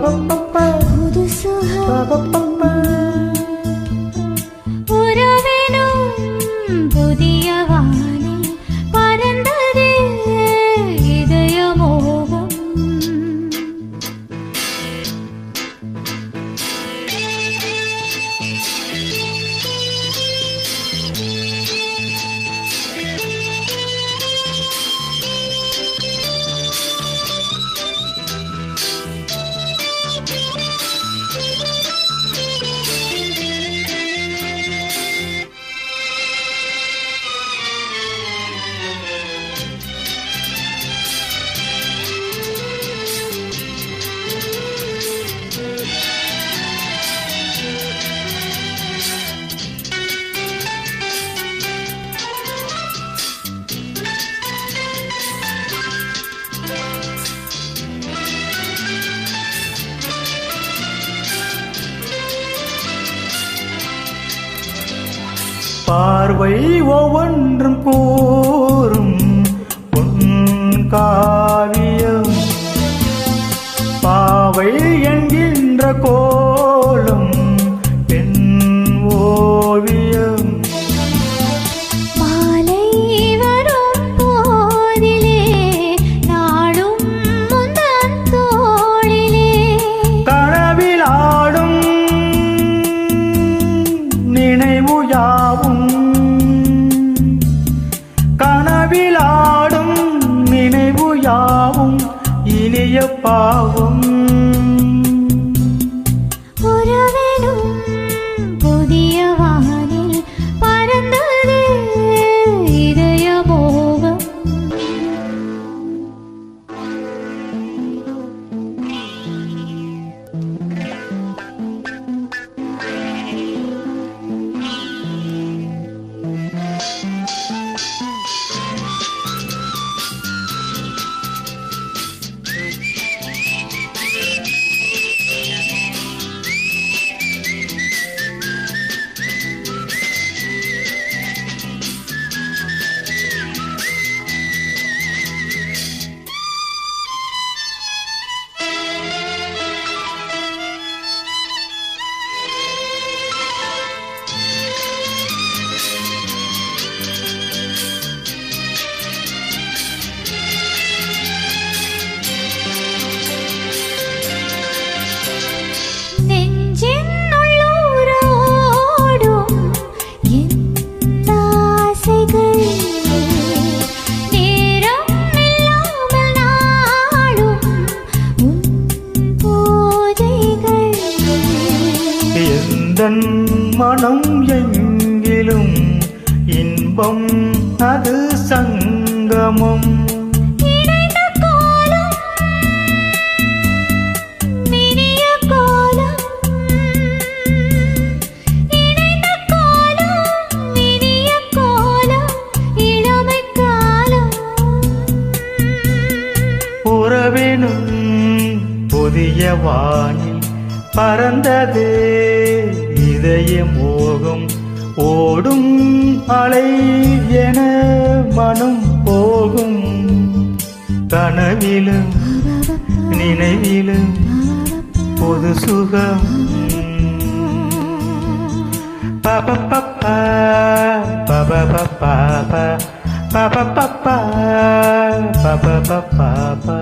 ba ba ba ba பார்வை ஒவ்வொன்றும் கூறும் காவியம். பாவை என்கின்ற கோலம் பெண் ஓவியம். கனவில் ஆடும் நினைவு யாவும் யாவும் இனிய பாவம். இன்பம் அது சங்கமம். உறவினும் புதிய வானில் பறந்ததே இதய மோகம் ஓடும் அலை என மனம் போகும் கனவிலும் நினைவிலும் பொது சுகம் பப பப்பா பப பப்பா பப பப்பா பப பப்பா